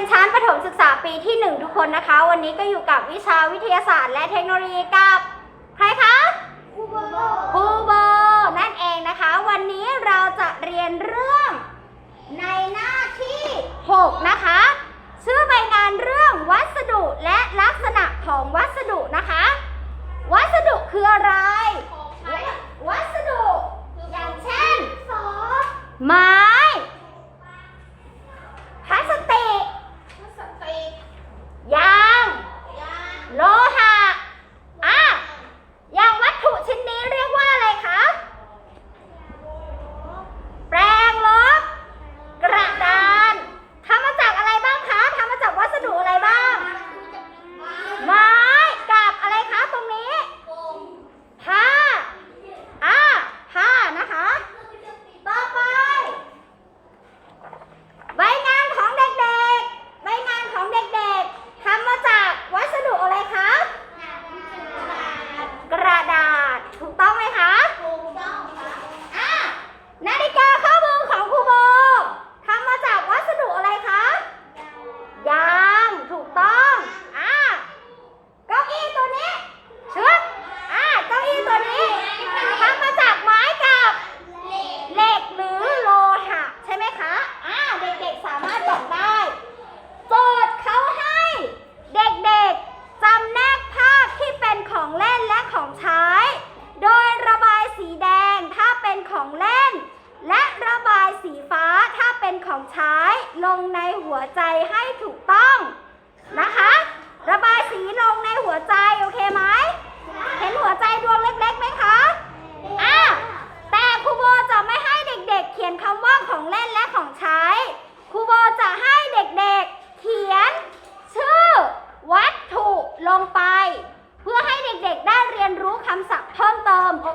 นชั้นประถมศึกษาปีที่ 1 ทุกคนนะคะ วันนี้ก็อยู่กับวิชาวิทยาศาสตร์ และเทคโนโลยีกับใครคะครูโบครูโบนั่นเองนะคะ วันนี้เราจะเรียนเรื่องในหน้าที่ 6 นะคะ ชื่อใบงานเรื่องวัสดุและลักษณะของวัสดุนะคะ วัสดุคืออะไร วัสดุอย่างเช่นไม้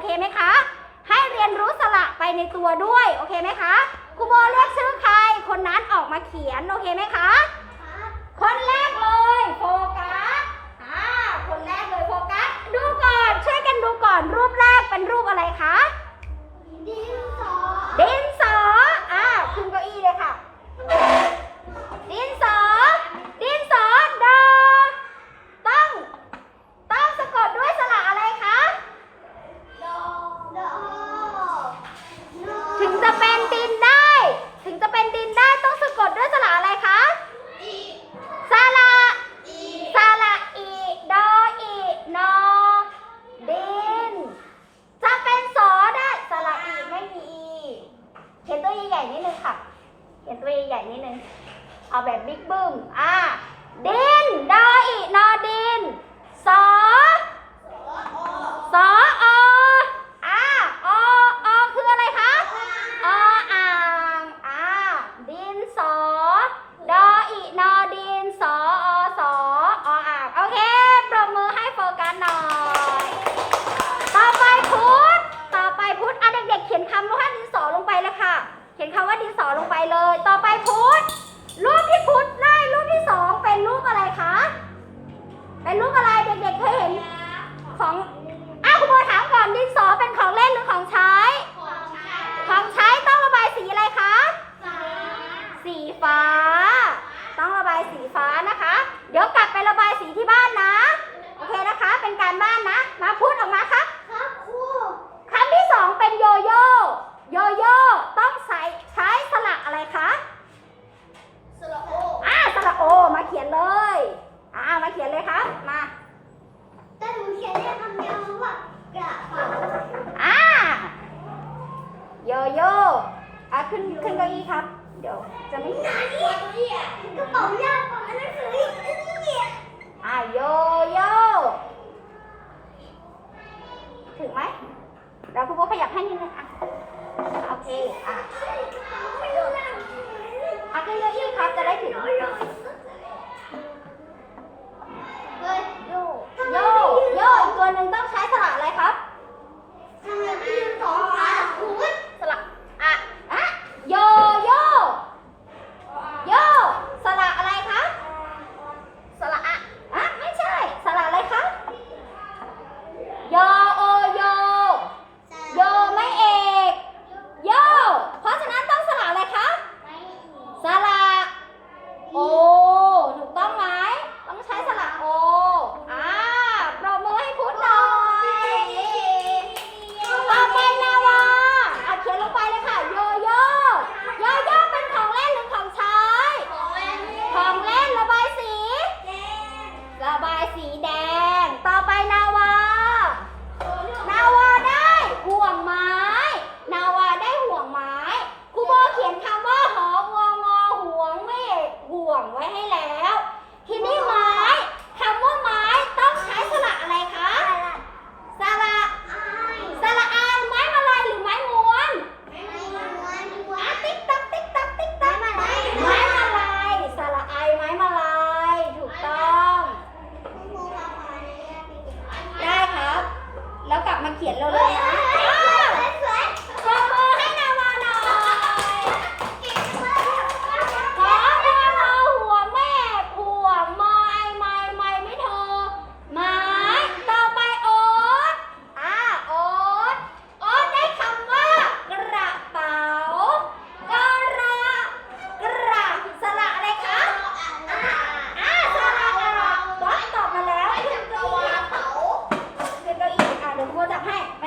เคไหมคะ ให้เรียนรู้สระไปในตัวด้วย โอเคไหมคะครูโบเรียกชื่อใคร คนนั้นออกมาเขียน โอเคไหมคะ คนแรกเลยโฟกัสอ่าคนแรกเลยโฟกัส ดูก่อน ช่วยกันดูก่อน รูปแรกเป็นรูปอะไรคะดิว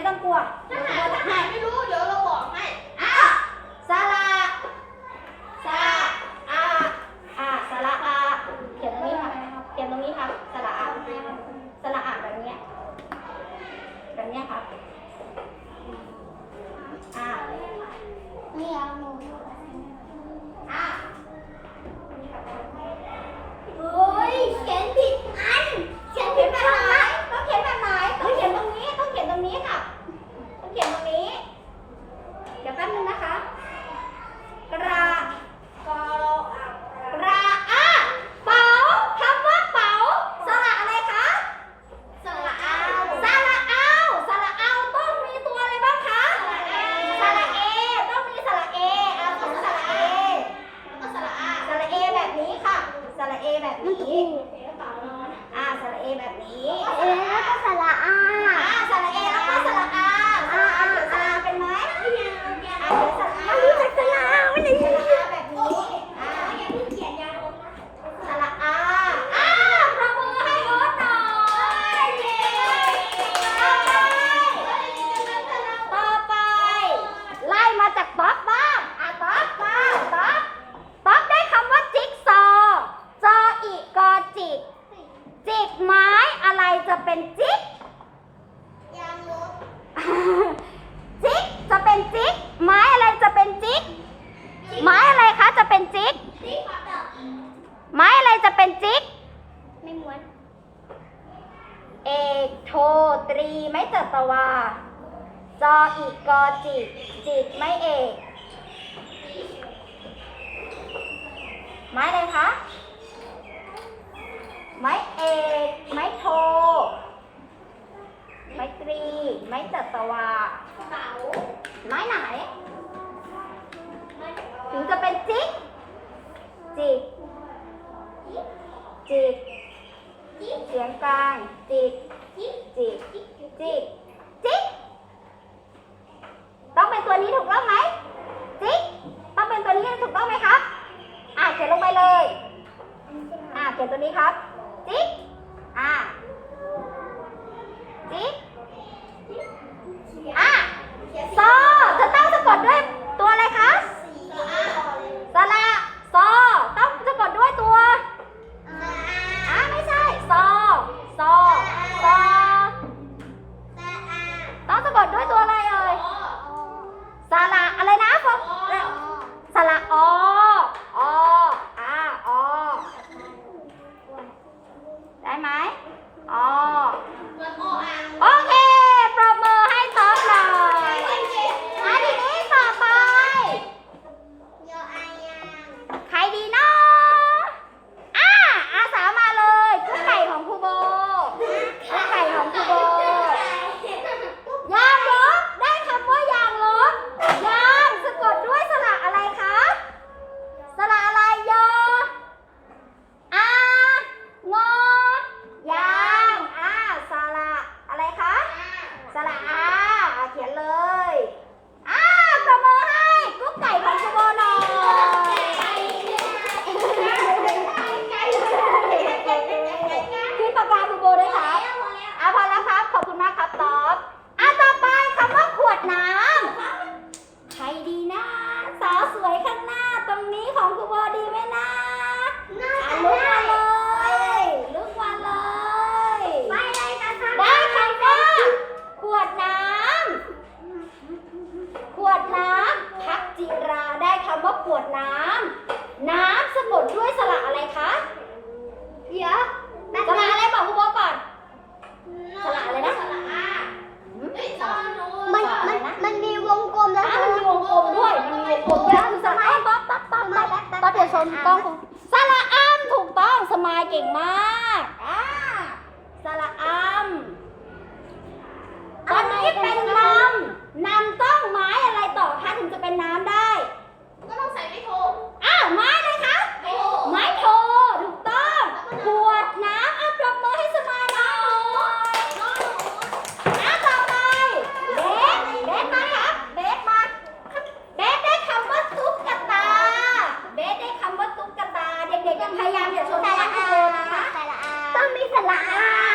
ต้องกลัวถ้าหาไม่รู้ เดี๋ยวเรา็นจิ๊กยางลบจิ๊กจะเป็นจิ๊กไม้อะไรจะเป็นจิ๊กไม้อะไรคะจะเป็นจิ๊กไม้อะไรจะเป็นจิ๊กไม่ม้วนเอกโทตรีไม่จัตวาจออีกกอจิกจิกไม่เอกไม้อะไรคะไม้เอกไม้โท ไม้ตรี ไม้จัตวา เสาไม้ไหน ถึงจะเป็นจิก จิก จิก เสียงกลาง จิก ชมกล้องสละอ้ำถูกต้องสมายเก่งมาก 啦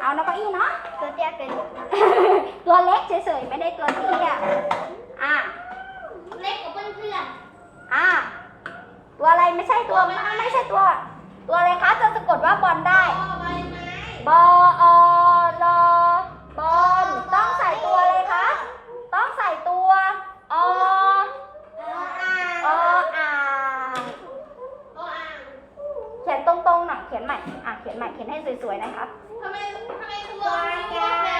เอาน้อก็อี้เนาะ ตัวเตี้ยเป็นตัวเล็กเฉยๆ ไม่ได้ตัวเตี้ย อะ เล็กกว่าเพื่อนอะ ตัวอะไรไม่ใช่ตัวไม่ใช่ตัว ตัวอะไรคะจะสะกดว่าบอลได้ๆอไไหมบออลบอลต้องใส่ตัวอะไรคะ ต้องใส่ตัวออต่ออ่ออ่เขียนตรงๆหน่อยเขียนใหม่ อะ เขียนใหม่ เขียนให้สวยๆนะครับ Come on, come.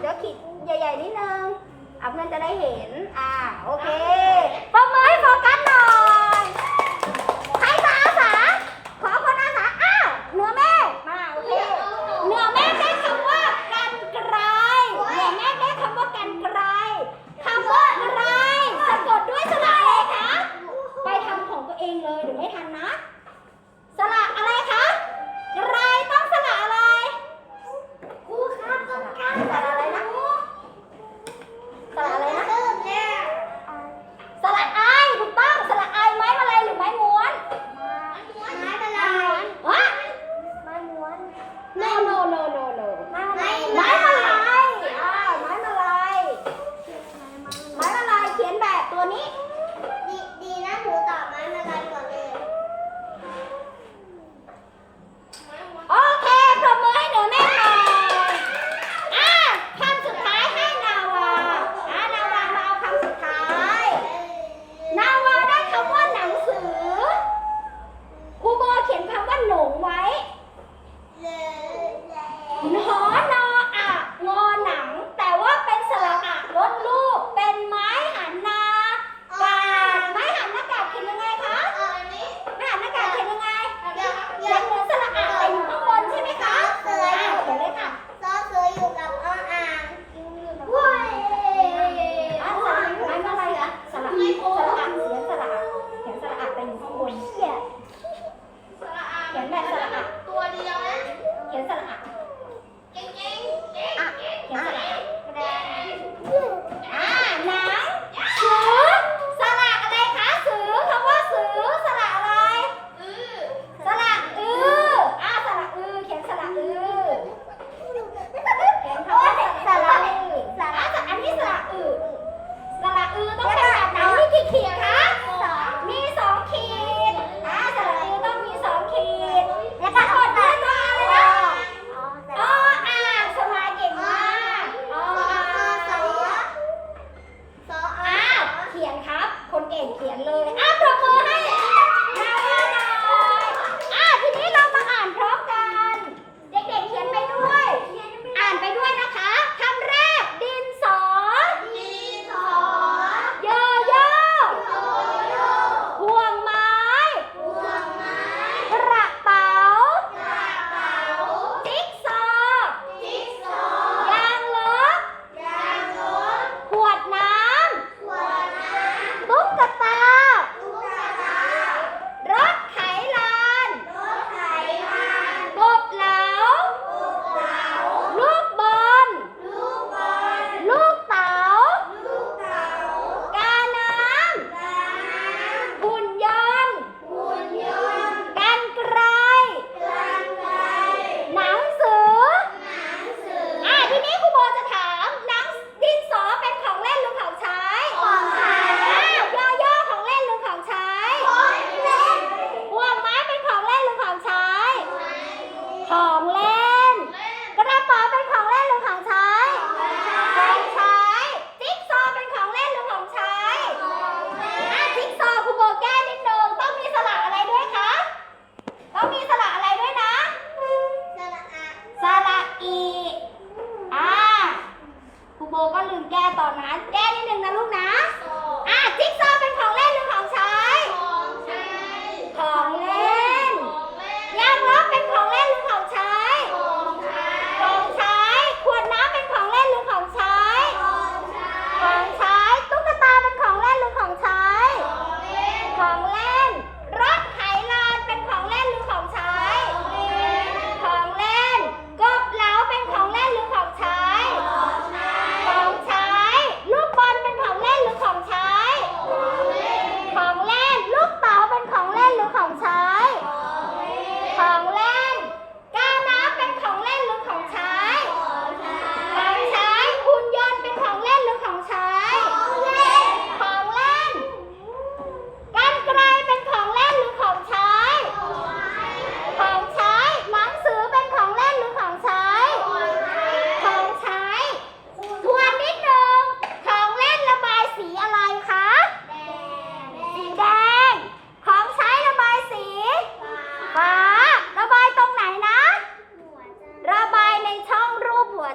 เดี๋ยวขีดใหญ่ ๆ นิดนึง อ่เพื่อนจะได้เห็น อ่า โอเคปมือให้โฟกัสหน่อย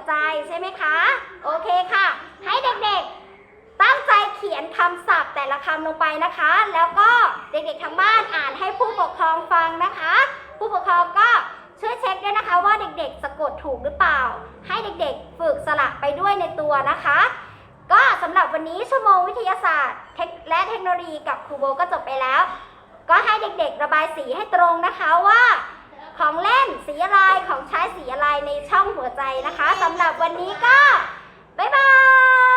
ใจใช่ไหมคะ โอเคค่ะ ให้เด็กๆ ตั้งใจเขียนคำศัพท์แต่ละคำลงไปนะคะ แล้วก็เด็กๆทางบ้านอ่านให้ผู้ปกครองฟังนะคะ ผู้ปกครองก็ช่วยเช็คด้วยนะคะว่าเด็กๆ สะกดถูกหรือเปล่า ให้เด็กๆ ฝึกสลักไปด้วยในตัวนะคะ ก็สำหรับวันนี้ชั่วโมงวิทยาศาสตร์และเทคโนโลยีกับครูโบก็จบไปแล้ว ก็ให้เด็กๆ ระบายสีให้ตรงนะคะว่า ของเล่นสีอะไรของใช้สีอะไรในช่องหัวใจนะคะสำหรับวันนี้ก็ บ๊ายบาย